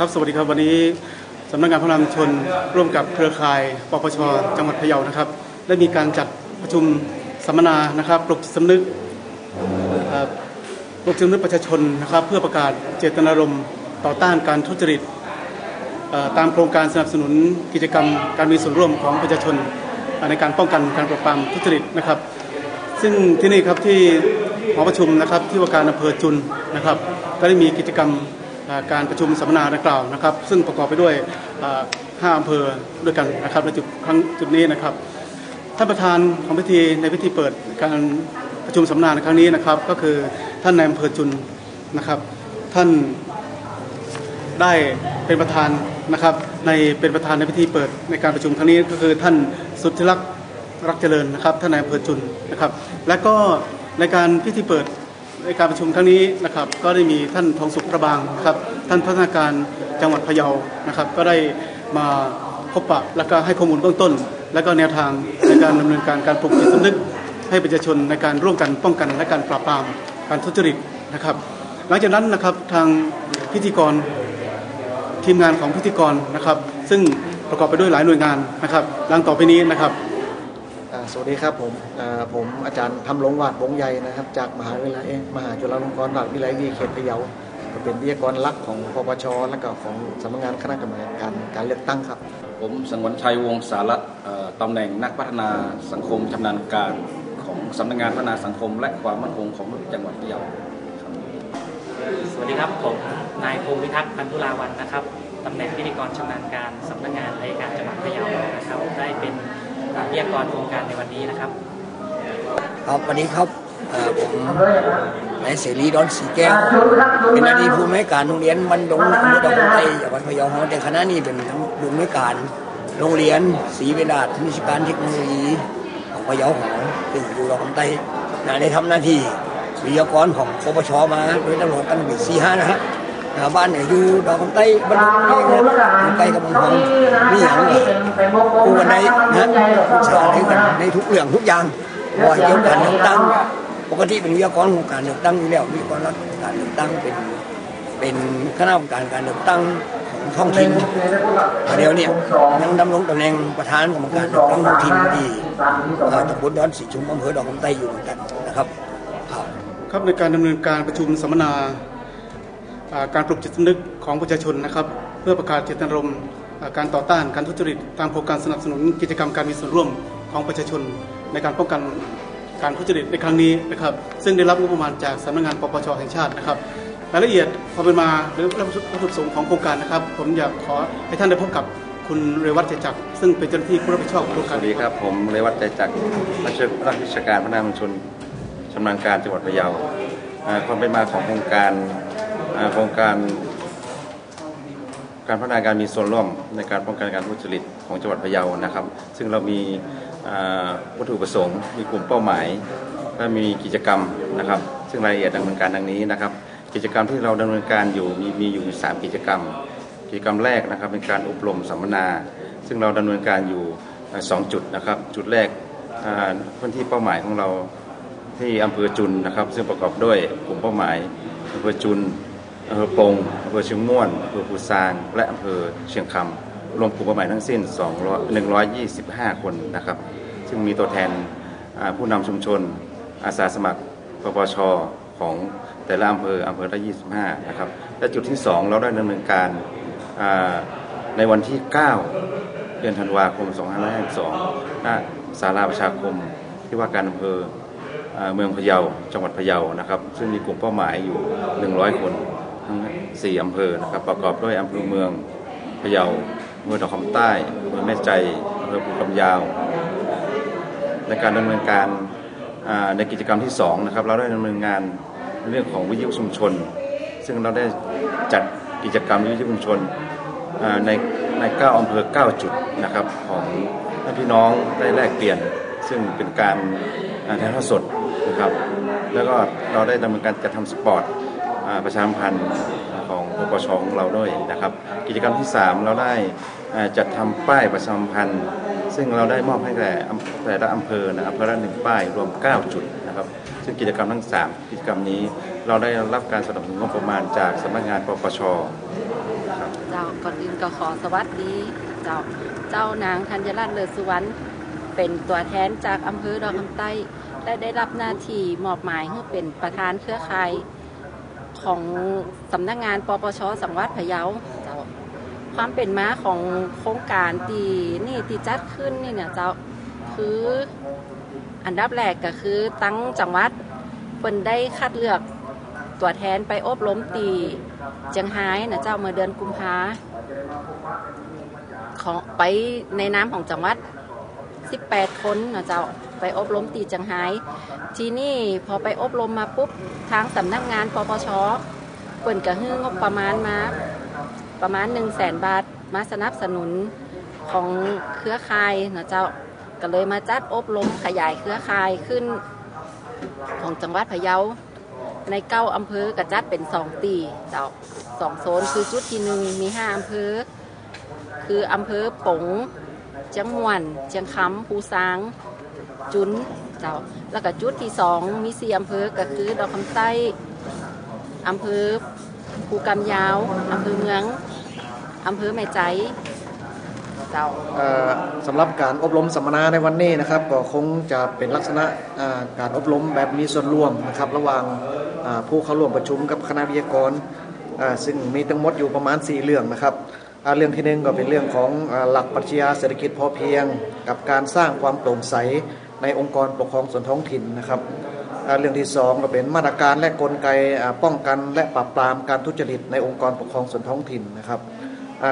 ครับสวัสดีครับวันนี้สำนักงานพัฒนาชุมชนร่วมกับเครือข่ายปปชจังหวัดพะเยานะครับได้มีการจัดประชุมสัมมนานะครับปลุกจิตสำนึกปลุกจิตสำนึกประชาชนนะครับ เพื่อประกาศเจตนารมณ์ต่อต้านการทุจริตตามโครงการสนับสนุนกิจกรรมการมีส่วนร่วมของประชาชนในการป้องกันการปราบปรามทุจริตนะครับ ซึ่งที่นี่ครับที่หอประชุมนะครับที่ว่าการอำเภอจุนนะครับ ก็ได้มีกิจกรรม การประชุมสัมมนาดังกล่าวนะครับ ซึ่งประกอบไปด้วยอ่าห้าอำเภอด้วยกันนะครับในจุดครั้งจุดนี้นะครับท่านประธานของพิธีในพิธีเปิดการประชุมสัมมนาในครั้งนี้นะครับ ก็คือท่านนายอำเภอจุนนะครับ ท่านได้เป็นประธานนะครับ ในเป็นประธานในพิธีเปิดในการประชุมครั้งนี้ก็คือท่านสุทธิรักษ์รักเจริญนะครับท่านนายอำเภอจุนนะครับ และก็ในการพิธีเปิด ในการประชุมครั้งนี้นะครับก็ได้มีท่านทองสุขพระบางนะครับท่านพัฒนาการจังหวัดพะเยานะครับ ก็ได้มาพบปะแล้วก็ให้ข้อมูลเบื้องต้น และก็แนวทางในการดำเนินการการปลุกจิตสำนึก ให้ประชาชนในการร่วมกันป้องกันและการปราบปรามการทุจริตนะครับ หลังจากนั้นนะครับทางพิธีกรทีมงานของพิธีกรนะครับ ซึ่งประกอบไปด้วยหลายหน่วยงานนะครับ ดังต่อไปนี้นะครับ สวัสดีครับผมอ่าผมอาจารย์ทำรงวาดวงใหญ่นะครับ จากมหาวิทยาลัยมหาจุฬาลงกรณราชวิทยาลัยวิทยาเขตพะเยาก็เป็นวิทยากรหลักของปปชและก็ของสำนักงานคณะกรรมการการเลือกตั้งครับ ผมสังวนชัยวงศ์สารัตน์เอ่อตำแหน่งนักพัฒนาสังคมชำนาญการของสำนักงานพัฒนาสังคม และความมั่นคงของมนุษย์จังหวัดพะเยาครับสวัสดีครับผมนายพงศ์พิทักษ์พันธุลาวันนะครับตำแหน่งพิธีกรชำนาญการสำนักงานอัยการจังหวัดพะเยานะครับได้เป็น วิทยากรโครงการในวันนี้นะครับ ครับวันนี้ครับเอ่อผมนายเสรีดอนสีแก้วเป็นอดีตผู้อำนวยการโรงเรียนมันดงอำเภอดอนไทยจังหวัดพะเยาของแต่คณะนี้เป็นผู้อำนวยการโรงเรียนศรีเวลาทมิชการเทคโนโลยีของพะเยาของซึ่งอยู่ดอนไทยนะได้ทำหน้าที่วิทยากรของปปชมาโดยตำรวจตั้งแต่สี่ห้านะฮะนะ บ้านเนี่ยอยู่ดอนไทยบ้านเองนะอยู่ใกล้กับเมืองทองมีอย่างไรกูกันได้นะปรึกษาให้กันในทุกเรื่องทุกอย่างว่าเกี่ยวกับการเลือกตั้งปกติเป็นวิทยากรของการเลือกตั้งอยู่แล้ววิทยากรรัฐการเลือกตั้งเป็นเป็นคณะกรรมการการเลือกตั้งของท้องถิ่นเดี๋ยวเนี่ยยังดำรงตำแหน่งประธานกรรมการเลือกตั้งท้องถิ่นที่ตำบลดอนสีชุมอำเภอดอกคำไต้อยู่เหมือนกันนะครับ ครับครับในการดำเนินการประชุมสัมมนา การปลุกจิตสำนึกของประชาชนนะครับ เพื่อประกาศเจตนารมณ์การต่อต้านการทุจริต ตามโครงการสนับสนุนกิจกรรมการมีส่วนร่วมของประชาชน ในการป้องกันการทุจริตในครั้งนี้นะครับ ซึ่งได้รับงบประมาณจากสำนักงานปปชแห่งชาตินะครับรายละเอียดความเป็นมาหรือวัตถุประสงค์ของโครงการนะครับ ผมอยากขอให้ท่านได้พบกับคุณเรวัตเจจักรซึ่งเป็นเจ้าหน้าที่ผู้รับผิดชอบโครงการสวัสดีครับ ผมเรวัตใจจักรราชราชวิการพัฒนาชุมชนชำนาญการจังหวัดพะเยาความเป็นมาของโครงการ โครงการการพัฒนาการมีส่วนร่วมในการป้องกันการทุจริตของจังหวัดพะเยานะครับ ซึ่งเรามีวัตถุประสงค์ มีกลุ่มเป้าหมายและมีกิจกรรมนะครับ ซึ่งรายละเอียดดำเนินการดังนี้นะครับ กิจกรรมที่เราดำเนินการอยู่มีมีอยู่ 3 กิจกรรม กิจกรรมแรกนะครับเป็นการอบรมสัมมนา ซึ่งเราดำเนินการอยู่เอ่อสองจุดนะครับ จุดแรกพื้นที่เป้าหมายของเราที่อำเภอจุนนะครับ ซึ่งประกอบด้วยกลุ่มเป้าหมายอำเภอจุน อำเภอปงอำเภอเชียงม่วนอำเภอปูซางและอำเภอเชียงคำรวมกลุ่มเป้าหมายทั้งสิ้น200 125 คนนะครับ ซึ่งมีตัวแทนผู้นำชุมชน อาสาสมัครปปชของแต่ละอำเภออำเภอละ25 นะครับ และจุดที่ 2 เราได้ดำเนินการในวันที่ 9 เดือนธันวาคม 2552ณศาลาประชาคมที่ว่าการอำเภออเมืองพะเยา จังหวัดพะเยานะครับ ซึ่งมีกลุ่มเป้าหมายอยู่ 100 คน ทั้ง 4 อำเภอนะครับ ประกอบด้วยอำเภอเมืองพะเยาอำเภอดอกคำใต้อำเภอแม่ใจอำเภอภูกำยาวในการดำเนินการในกิจกรรมที่2นะครับเราได้ดำเนินงานเรื่องของวิทยุชุมชน ซึ่งเราได้จัดกิจกรรมวิทยุชุมชนอ่าในใน9อำเภอ 9 จุดนะครับของพี่น้องได้แลกเปลี่ยน ซึ่งเป็นการอ่าถ่ายทอดสดนะครับแล้วก็เราได้ดำเนินการจัดทำสปอร์ต ประชาสัมพันธ์ของปปชของเราด้วยนะครับ กิจกรรมที่ 3 เราได้จัดทำป้ายประชาสัมพันธ์ ซึ่งเราได้มอบให้แต่แต่ละอำเภอนะอำเภอละหนึ่งป้ายรวม 9 จุดนะครับ ซึ่งกิจกรรมทั้ง 3 กิจกรรมนี้เราได้รับการสนับสนุนงบประมาณจากสำนักงานปปชครับจะจ้าก่อนอื่นก็ขอสวัสดี เจ้าเจ้านางธัญรัตน์เลอสุวรรณเป็นตัวแทนจากอำเภอดอกคำใต้และได้รับหน้าที่มอบหมายให้เป็นประธานเครือข่าย ของสำนักงานปปชสังวัดพะเยาเจ้าความเป็นมาของโครงการตีนี่ตีจัดขึ้นนี่เนี่ยเจ้าคืออันดับแรกก็คือตั้งจังหวัดเพิ่นได้คัดเลือกตัวแทนไปอบรมตีเจียงไฮ้นะเจ้าเมื่อเดือนกุมภาของไปในน้ำของจังหวัด 18 คนนะเจ้า ไปอบรมตีจียงไฮ้ทีนี่พอไปอบรมมาปุ๊บทางสำนักงานปปชเปิ่นกระหื้องบประมาณมาประมาณ1 0 0 0 0แสนบาท มาสนับสนุนของเครือข่ายนะเจ้าก็เลยมาจัดอบรมขยายเครือข่ายขึ้นของจังหวัดพะเยาในเก้าอำเภอกระจัดเป็นสองตีเจ้าสองโซนคือจุดที่หนึ่งมีห้าอำเภอ คืออำเภอปงเจียงมวนเจียงคำภูซาง จุนเจ้าแล้วก็จุดที่สองมีสี่อำเภอก็คือดอกคำใต้อำเภอภูกำยาวอำเภอเมืองอำเภอแม่ใจเจ้าสำหรับการอบรมสัมมนาในวันนี้นะครับ ก็คงจะเป็นลักษณะการอบรมแบบมีส่วนร่วมนะครับ ระหว่างผู้เข้าร่วมประชุมกับคณะวิทยากรซึ่งมีทั้งหมดอยู่ประมาณ 4 เรื่องนะครับเรื่องที่หนึ่งก็เป็นเรื่องของหลักปรัชญาเศรษฐกิจพอเพียง กับการสร้างความโปร่งใส ในองค์กรปกครองส่วนท้องถิ่นนะครับเรื่องที่สองก็เป็นมาตรการและกลไกป้องกันและปราบปรามการทุจริตในองค์กรปกครองส่วนท้องถิ่นนะครับ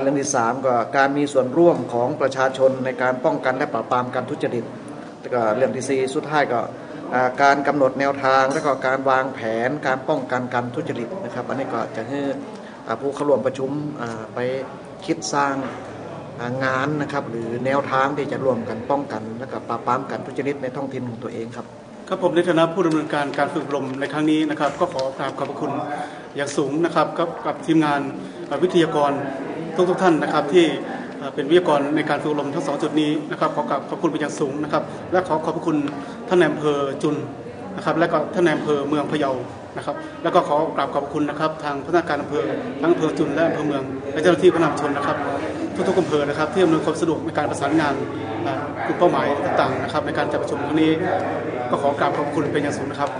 เรื่องที่ 3 ก็การมีส่วนร่วมของประชาชนในการป้องกันและปราบปรามการทุจริตแล้วก็เรื่องที่ 4 สุดท้ายก็การกำหนดแนวทางแล้วก็การวางแผนการป้องกันการทุจริตนะครับ อันนี้ก็จะให้ผู้เข้าร่วมประชุมไปคิดสร้าง งานนะครับหรือแนวทางที่จะร่วมกันป้องกัน และก็ปราบปรามการทุจริตในท้องถิ่นของตัวเองครับครับผมในฐานะผู้ดำเนินการการฝึกอบรมในครั้งนี้นะครับ ก็ขอกราบขอบพระคุณอย่างสูงนะครับกับกับทีมงานวิทยากรทุกทุกท่านนะครับที่เป็นวิทยากรในการฝึกอบรมทั้งสองจุดนี้นะครับขอกราบขอบคุณเป็นอย่างสูงนะครับ และขอขอบพระคุณท่านนายอำเภอจุนนะครับ และก็ท่านนายอำเภอเมืองพะเยานะครับ แล้วก็ขอกราบขอบพระคุณนะครับ ทางพนักงานอำเภอทั้งอำเภอจุนและอำเภอเมืองและเจ้าหน้าที่พนักงานชนนะครับ ทุกๆอำเภอนะครับ ที่อำนวยความสะดวกในการประสานงานกลุ่มเป้าหมายต่างๆนะครับ ในการจัดประชุมครั้งนี้ก็ขอกราบขอบคุณเป็นอย่างสูงนะครับ